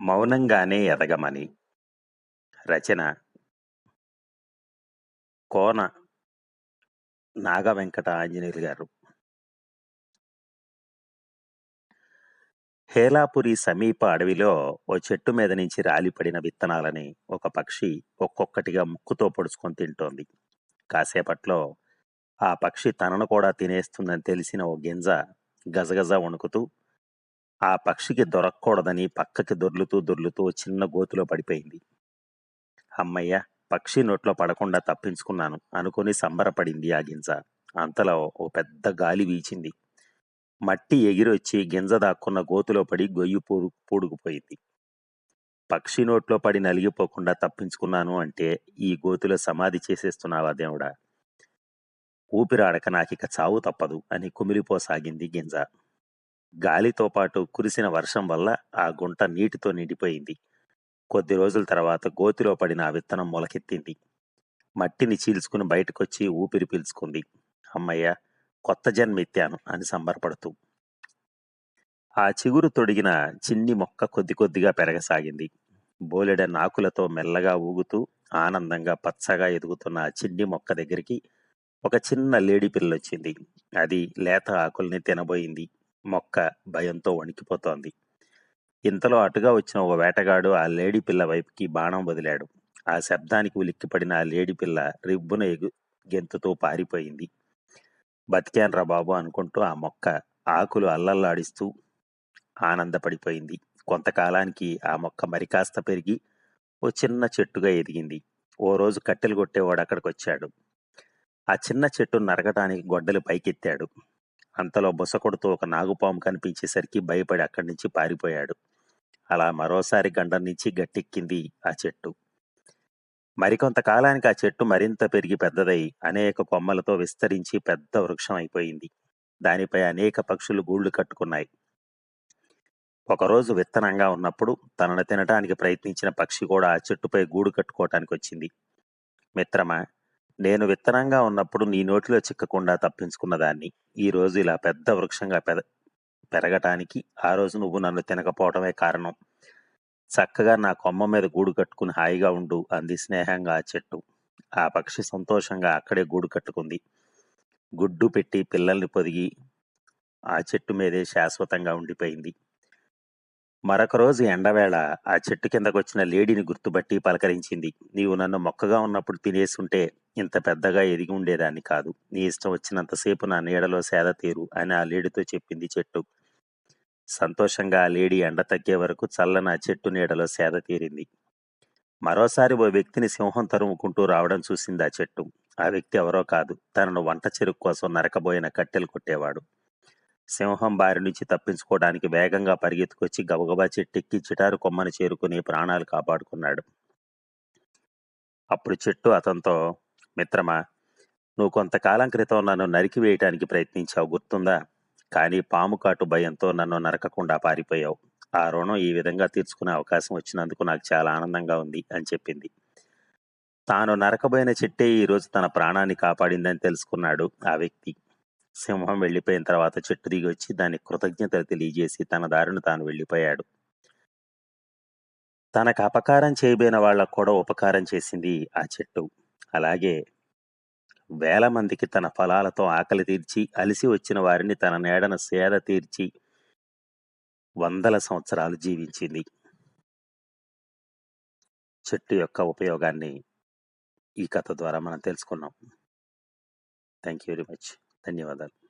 మౌనంగానే ఎదగమని రచన కోన నాగ వెంకట ఆంజనేయులు గారు. హేలాపురి సమీప అడవిలో ఓ చెట్టు మీద నుంచి రాలిపడిన విత్తనాలని ఒక పక్షి ఒక్కొక్కటిగా ముక్కుతో పొడుచుకొని తింటోంది. కాసేపట్లో ఆ పక్షి తనను కూడా తినేస్తుందని తెలిసిన ఓ గింజ గజగజ వణుకుతూ ఆ పక్షికి దొరకకూడదని పక్కకి దొర్లుతూ దొర్లుతూ చిన్న గోతులో పడిపోయింది. అమ్మయ్య పక్షి నోట్లో పడకుండా తప్పించుకున్నాను అనుకుని సంబరపడింది ఆ గింజ. అంతలో ఓ పెద్ద గాలి వీచింది. మట్టి ఎగిరొచ్చి గింజ దాక్కున్న గోతులో పడి గొయ్యి పూడు పూడుకుపోయింది. పక్షి నోట్లో పడి నలిగిపోకుండా తప్పించుకున్నాను అంటే ఈ గోతిలో సమాధి చేసేస్తున్నావా దేవుడా? ఊపిరాడక నాకిక చావు తప్పదు అని కుమిలిపోసాగింది గింజ. గాలితో పాటు కురిసిన వర్షం వల్ల ఆ గుంట నీటితో నిండిపోయింది. కొద్ది రోజుల తర్వాత గోతిలో పడిన ఆ విత్తనం మొలకెత్తింది. మట్టిని చీల్చుకుని బయటకొచ్చి ఊపిరి పీల్చుకుంది. అమ్మయ్య కొత్త జన్మెత్తాను అని సంబరపడుతూ. ఆ చిగురు తొడిగిన చిన్ని మొక్క కొద్ది కొద్దిగా పెరగసాగింది. బోలెడ నాకులతో మెల్లగా ఊగుతూ ఆనందంగా పచ్చగా ఎదుగుతున్న ఆ చిన్ని మొక్క దగ్గరికి ఒక చిన్న లేడీ పిల్లొచ్చింది. అది లేత ఆకుల్ని తినబోయింది. మొక్క భయంతో వణికిపోతోంది. ఇంతలో అటుగా వచ్చిన ఓ వేటగాడు ఆ లేడీ పిల్ల వైపుకి బాణం వదిలాడు. ఆ శబ్దానికి ఉలిక్కిపడిన ఆ లేడీ పిల్ల రిబ్బున ఎగు గెంతుతో పారిపోయింది. బతికాన్రా బాబు అనుకుంటూ ఆ మొక్క ఆకులు అల్లల్లాడిస్తూ ఆనందపడిపోయింది. కొంతకాలానికి ఆ మొక్క మరి కాస్త పెరిగి ఓ చిన్న చెట్టుగా ఎదిగింది. ఓ రోజు కట్టెలు కొట్టేవాడు అక్కడికి వచ్చాడు ఆ చిన్న చెట్టు నరగటానికి గొడ్డలు పైకెత్తాడు. అంతలో బుస కొడుతూ ఒక నాగుపాము కనిపించేసరికి భయపడి అక్కడి నుంచి పారిపోయాడు. అలా మరోసారి గండం నుంచి గట్టెక్కింది ఆ చెట్టు. మరికొంతకాలానికి ఆ చెట్టు మరింత పెరిగి పెద్దదై అనేక కొమ్మలతో విస్తరించి పెద్ద వృక్షం అయిపోయింది. దానిపై అనేక పక్షులు గూళ్ళు కట్టుకున్నాయి. ఒకరోజు విత్తనంగా ఉన్నప్పుడు తనను తినటానికి ప్రయత్నించిన పక్షి కూడా ఆ చెట్టుపై గూడు కట్టుకోవటానికి వచ్చింది. మిత్రమా నేను విత్తనంగా ఉన్నప్పుడు నీ నోటిలో చిక్కకుండా తప్పించుకున్నదాన్ని ఈ రోజు ఇలా పెద్ద వృక్షంగా పెద పెరగటానికి ఆ రోజు నువ్వు నన్ను తినకపోవటమే కారణం. చక్కగా నా కొమ్మ మీద గూడు కట్టుకుని హాయిగా ఉండు అంది స్నేహంగా ఆ చెట్టు. ఆ పక్షి సంతోషంగా అక్కడే గూడు కట్టుకుంది. గుడ్డు పెట్టి పిల్లల్ని పొదిగి ఆ చెట్టు మీదే శాశ్వతంగా ఉండిపోయింది. మరొక రోజు ఎండవేళ ఆ చెట్టు కిందకు వచ్చిన లేడీని గుర్తుపట్టి పలకరించింది. నీవు నన్ను మొక్కగా ఉన్నప్పుడు తినేసుంటే ఇంత పెద్దగా ఎదిగి ఉండేదాన్ని కాదు. నీ ఇష్టం వచ్చినంతసేపు నా నీడలో సేద తీరు అని ఆ లేడీతో చెప్పింది చెట్టు. సంతోషంగా ఆ లేడీ ఎండ తగ్గే వరకు చల్లని ఆ చెట్టు నీడలో సేద తీరింది. మరోసారి ఓ వ్యక్తిని సింహం తరుముకుంటూ రావడం చూసింది ఆ చెట్టు. ఆ వ్యక్తి ఎవరో కాదు. తనను వంట చెరుకు కోసం నరకబోయిన కట్టెలు కొట్టేవాడు. సింహం బారి నుంచి తప్పించుకోవడానికి వేగంగా పరిగెత్తుకొచ్చి గబగబా చెట్టెక్కి చిటారు కొమ్మని చేరుకుని ప్రాణాలు కాపాడుకున్నాడు. అప్పుడు చెట్టు అతనితో మిత్రమా నువ్వు కొంతకాలం క్రితం నన్ను నరికి వేయటానికి ప్రయత్నించావు గుర్తుందా? కానీ పాము కాటు భయంతో నన్ను నరకకుండా పారిపోయావు. ఆ రుణం ఈ విధంగా తీర్చుకునే అవకాశం వచ్చినందుకు నాకు చాలా ఆనందంగా ఉంది అని చెప్పింది. తాను నరకబోయిన చెట్టే ఈ రోజు తన ప్రాణాన్ని కాపాడిందని తెలుసుకున్నాడు ఆ వ్యక్తి. సింహం వెళ్ళిపోయిన తర్వాత చెట్టు దిగి వచ్చి దాని కృతజ్ఞతలు తెలియజేసి తన దారిని తాను వెళ్ళిపోయాడు. తనకు అపకారం చేయబోయిన వాళ్ళకు కూడా ఉపకారం చేసింది ఆ చెట్టు. అలాగే వేల మందికి తన ఫలాలతో ఆకలి తీర్చి అలిసి వచ్చిన వారిని తన నీడను సేద తీర్చి వందల సంవత్సరాలు జీవించింది. చెట్టు యొక్క ఉపయోగాన్ని ఈ కథ ద్వారా మనం తెలుసుకున్నాం. థ్యాంక్ యూ వెరీ మచ్ ధన్యవాదాలు.